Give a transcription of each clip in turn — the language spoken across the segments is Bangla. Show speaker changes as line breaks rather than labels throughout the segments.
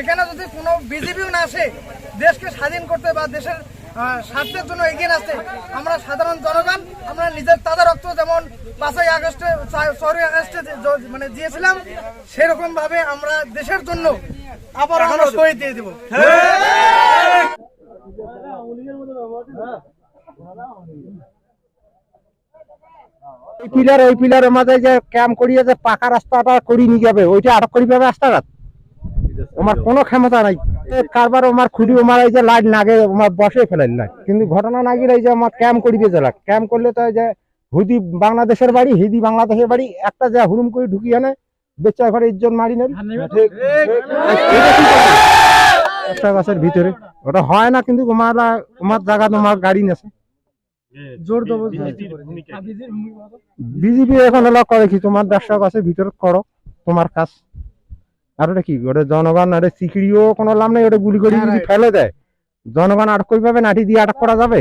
এখানে যদি কোনো বিজেপিও না আসে দেশকে স্বাধীন করতে বা দেশের স্বার্থের জন্য এগিয়ে আসতে আমরা সাধারণ জনগণ আমরা নিজের তাজা রক্ত যেমন পাঁচই আগস্টে ছয়ই আগস্টে মানে দিয়েছিলাম সেরকম ভাবে আমরা দেশের জন্য আবার আমরা শহীদ দিয়ে দেবো।
এই পিলার ওই পিলারের মাঝে যে ক্যাম্প করিয়ে যে পাকা রাস্তাটা করি নিয়ে যাবে ওইটা আটক করি পাবে রাস্তাঘাট? আমার কোনো ক্ষমতা নাই। কারবার আমার খুঁড়ি আমার এই যে লাইট নাগে আমার বসে ফেলাইল না কিন্তু ঘটনা না গেলে এই যে আমার ক্যাম্প করিবে জেলা। ক্যাম্প করলে তো যে হুদি বাংলাদেশের বাড়ি হিদি বাংলাদেশের বাড়ি একটা যা হুরুম করে ঢুকিয়ে আনে বেচা ঘরে ইজ্জত মারি নেন। একটা গাছের ভিতরে। ওটা হয় না কিন্তু তোমার তোমার জায়গা তোমার গাড়ি নেছে। বিজেপি এখন হলো করে কি? তোমার ব্যবসা কাছে ভিতর করো। তোমার কাজ। আর ওটা কি ওটা জনগণ আরে সিকিরিও কোনো লাভ নেই ওটা গুলি করে যদি ফেলে দেয়। জনগণ আটক পাবে নাঠি দিয়ে আটক করা যাবে?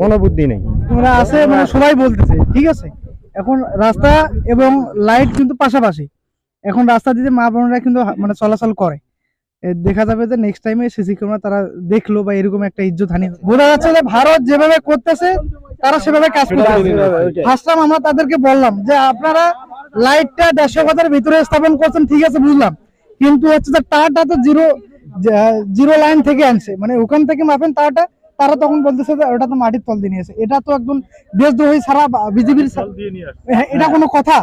কোনো বুদ্ধি নেই।
তোমরা আছে মানে সবাই বলতেছে ঠিক আছে? এখন রাস্তা এবং লাইট কিন্তু পাশাপাশি। এখন রাস্তা দিয়ে মা বোনরা কিন্তু মানে চলাচল করে। দেখা যাবে যে নেক্সট টাইমে সিসি ক্যামেরা তারা দেখল বা এরকম একটা ইজ্জত হানি বোঝা যাচ্ছে যে ভারত যেভাবে করতেছে তারা সেভাবে কাজ করতেছে। ফার্স্ট টাইম আমরা তাদেরকে বললাম যে আপনারা লাইটটা দেড়শো গজের ভিতরে স্থাপন করছেন ঠিক আছে বুঝলাম। কিন্তু হচ্ছে যে তারটা তো জিরো জিরো লাইন থেকে আনছে। মানে ওখান থেকে মাপেন তারটা তারা তখন বলতেছে যে ওটা তো মাটির তল দিয়ে নিয়েছে। এটা তো একদম দেশদ্রোহী ছাড়া বিজেপির এটা কোনো কথা?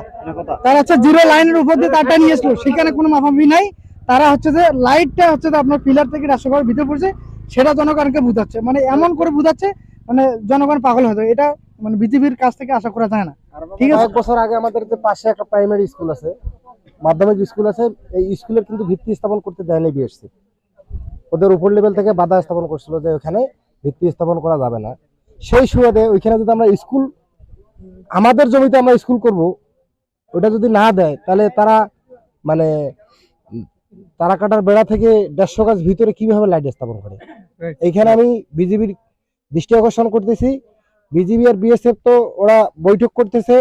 তারা হচ্ছে জিরো লাইনের উপর দিয়ে তারটা নিয়ে এসলো সেখানে কোনো মাফামি নাই। তারা হচ্ছে যে লাইটটা হচ্ছে যে আপনার পিলার থেকে রাষ্ট্রসভার ভিতরে পড়ছে। সেটা জনগণকে বুঝাচ্ছে। মানে এমন করে বুঝাচ্ছে মানে জনগণ পাগল হয়ে যায় এটা মানে বিজেপির কাছ থেকে আশা করা যায় না। ঠিক আছে।
কয়েক বছর আগে আমাদের যে পাশে একটা প্রাইমারি স্কুল আছে মাধ্যমিক স্কুল আছে এই স্কুলের কিন্তু ভিত্তি স্থাপন করতে দেয়নি বিএসসি ওদের উপর লেভেল থেকে বাধা স্থাপন করছিল যে ওখানে ভিত্তি স্থাপন করা যাবে না। সেই সুবাদে ওইখানে যদি আমরা স্কুল আমাদের জমিতে আমরা স্কুল করব ওটা যদি না দেয় তাহলে তারা মানে তারা কাটার বেড়া থেকে দেড়শো গাছ ভিতরে কীভাবে লাইট স্থাপন করে? এইখানে আমি বিজেপির দৃষ্টি আকর্ষণ করতেছি। বিজিবি আর বিএসএফ তো ওরা বৈঠক করতেছে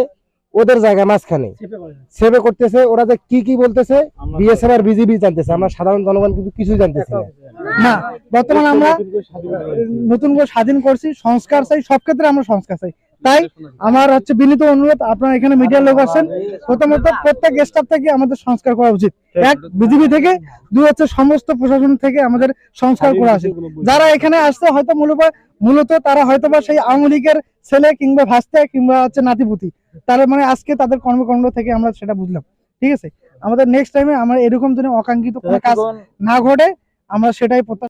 ওদের জায়গা মাঝখানে। সেবে করতেছে ওরা যে কি কি বলতেছে বিএসএফ আর বিজিবি জানতেছে আমরা সাধারণ জনগণ কিন্তু কিছুই জানতেছি না।
না বর্তমানে আমরা নতুন করে স্বাধীন করছি সংস্কার চাই সব ক্ষেত্রে আমরা সংস্কার চাই। তাই আমার হচ্ছে বিনীত অনুরোধ আপনারা এখানে মিডিয়ার লোক আছেন প্রথমত প্রত্যেক স্টাফ থেকে আমাদের সংস্কার করা উচিত। এক বিজেপি থেকে দুই হচ্ছে সমস্ত প্রশাসন থেকে আমাদের সংস্কার করা উচিত। যারা এখানে আসছে হয়তো মূলত মূলত তারা হয়তো বা সেই আওয়ামী লীগের ছেলে কিংবা ভাস্তে কিংবা হচ্ছে নাতিপুতি। তারা মানে আজকে তাদের কর্মকাণ্ড থেকে আমরা সেটা বুঝলাম। ঠিক আছে? আমাদের নেক্সট টাইমে আমরা এরকম যেন অকাঙ্ক্ষিত কোনো কাজ না ঘটে আমরা সেটাই প্রত্যাশা